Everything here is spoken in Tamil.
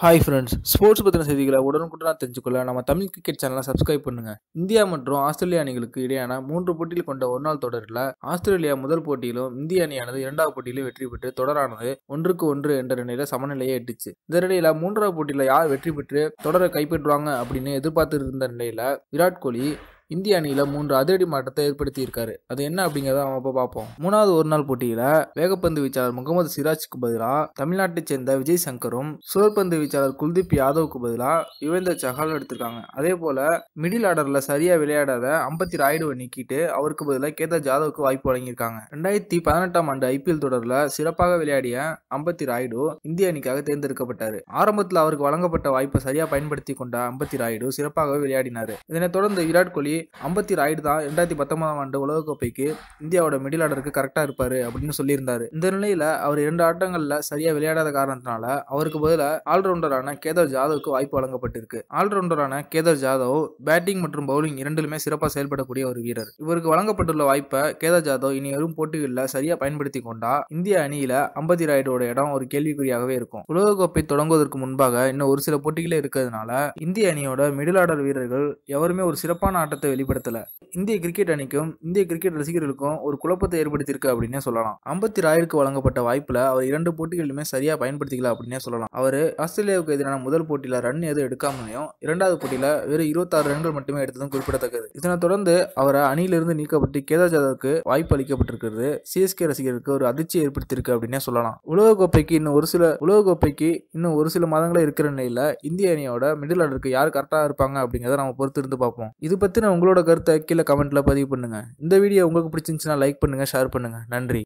ஹாய் ஃப்ரெண்ட்ஸ் ஸ்போர்ட்ஸ் பற்றின செய்திகளை உடனுக்குடன் தெரிஞ்சுக்கொள்ள நம்ம தமிழ் கிரிக்கெட் சேனலை சப்ஸ்கிரைப் பண்ணுங்க. இந்தியா மற்றும் ஆஸ்திரேலியா அணிகளுக்கு இடையான மூன்று போட்டியில் கொண்ட ஒருநாள் தொடரில் ஆஸ்திரேலியா முதல் போட்டியிலும் இந்திய அணியானது இரண்டாவது போட்டியிலும் வெற்றி பெற்று தொடரானது ஒன்றுக்கு ஒன்று என்ற நிலையில் சமநிலையை எட்டுச்சு. இந்த நிலையில் மூன்றாவது போட்டியில் யார் வெற்றி பெற்று தொடரை கைப்பற்றுவாங்க அப்படின்னு எதிர்பார்த்து இருந்த நிலையில் விராட் கோலி இந்திய அணியில மூன்று அதிரடி மாற்றத்தை ஏற்படுத்தி இருக்காரு அது என்ன அப்படிங்கறத அவன் இப்ப பார்ப்போம். மூணாவது ஒரு நாள் போட்டியில வேகப்பந்து வீச்சாளர் முகமது சிராஜ்க்கு பதிலாக தமிழ்நாட்டைச் சேர்ந்த விஜய் சங்கரும் சுழற்பந்து வீச்சாளர் குல்தீப் யாதவுக்கு பதிலாக யுவேந்தர் சஹாலும் எடுத்திருக்காங்க. அதே போல மிடில் ஆர்டர்ல சரியா விளையாடாத அம்பத்தி ராயுடுவை நீக்கிட்டு அவருக்கு பதிலாக கேதார் ஜாதவுக்கு வாய்ப்பு வழங்கியிருக்காங்க. ரெண்டாயிரத்தி பதினெட்டாம் ஆண்டு ஐபிஎல் தொடர்ல சிறப்பாக விளையாடிய அம்பத்தி ராயுடு இந்திய அணிக்காக தேர்ந்தெடுக்கப்பட்டார். ஆரம்பத்தில் அவருக்கு வழங்கப்பட்ட வாய்ப்பை சரியா பயன்படுத்தி கொண்ட அம்பத்தி ராயுடு சிறப்பாக விளையாடினார். இதனைத் தொடர்ந்து விராட் கோலி ஐம்பத்தி ராய்டு தான். ரெண்டாயிரத்தி பத்தொன்பதாம் ஆண்டு உலகக்கோப்பைக்கு இந்தியாவோட மிடில் ஆர்டருக்கு கரெக்டாக இருப்பார் அப்படின்னு சொல்லியிருந்தார். இந்த நிலையில் அவர் இரண்டு ஆட்டங்களில் சரியாக விளையாடாத காரணத்தினால அவருக்கு பதிலாக ஆல்ரவுண்டரான கேதார் ஜாதவுக்கு வாய்ப்பு வழங்கப்பட்டிருக்கு. ஆல்ரவுண்டரான கேதார் ஜாதவ் பேட்டிங் மற்றும் பவுலிங் இரண்டிலுமே சிறப்பாக செயல்படக்கூடிய ஒரு வீரர். இவருக்கு வழங்கப்பட்டுள்ள வாய்ப்பை கேதார் ஜாதவ் இனி வரும் போட்டிகளில் சரியா பயன்படுத்தி கொண்டா இந்திய அணியில் அம்பத்தி ராய்டோட இடம் ஒரு கேள்விக்குறியாகவே இருக்கும். உலகக்கோப்பை தொடங்குவதற்கு முன்பாக இன்னும் ஒரு சில போட்டிகளே இருக்கிறதுனால இந்திய அணியோட மிடில் ஆர்டர் வீரர்கள் எவருமே ஒரு சிறப்பான ஆட்டத்தை வெளிப்படுத்தல. இந்திய கிரிக்கெட் அணிக்கும் இந்திய கிரிக்கெட் ரசிகர்களுக்கும் ஒரு குழப்பத்தை ஏற்படுத்தியிருக்கு அப்படின்னே சொல்லலாம். ஐம்பத்தி ராயுடுக்கு வழங்கப்பட்ட வாய்ப்பில் அவர் இரண்டு போட்டிகளிலுமே சரியாக பயன்படுத்திக்கல அப்படின்னே சொல்லலாம். அவர் ஆஸ்திரேலியாவுக்கு எதிரான முதல் போட்டியில் ரன் எதுவும் எடுக்காமலையும் இரண்டாவது போட்டியில் வெறும் இருபத்தாறு ரன்கள் மட்டுமே எடுத்ததும் குறிப்பிடத்தக்கது. இதனைத் தொடர்ந்து அவரை அணியிலிருந்து நீக்கப்பட்டு கேதார் ஜாதவுக்கு வாய்ப்பு அளிக்கப்பட்டிருக்கிறது. சிஎஸ்கே ரசிகருக்கு ஒரு அதிர்ச்சியை ஏற்படுத்தியிருக்கு அப்படின்னே சொல்லலாம். உலகக்கோப்பைக்கு இன்னும் ஒரு சில உலகக்கோப்பைக்கு இன்னும் ஒரு சில மாதங்களே இருக்கிற நிலையில இந்திய அணியோட மிடில் ஆர்டருக்கு யார் கரெக்டாக இருப்பாங்க அப்படிங்கிறத நம்ம பொறுத்து இருந்து பார்ப்போம். இது பற்றின உங்களோட கருத்தை கீழே கமெண்ட்ல பதிவு பண்ணுங்க. இந்த வீடியோ உங்களுக்கு பிடிச்சிருந்துச்சுன்னா லைக் பண்ணுங்க ஷேர் பண்ணுங்க. நன்றி.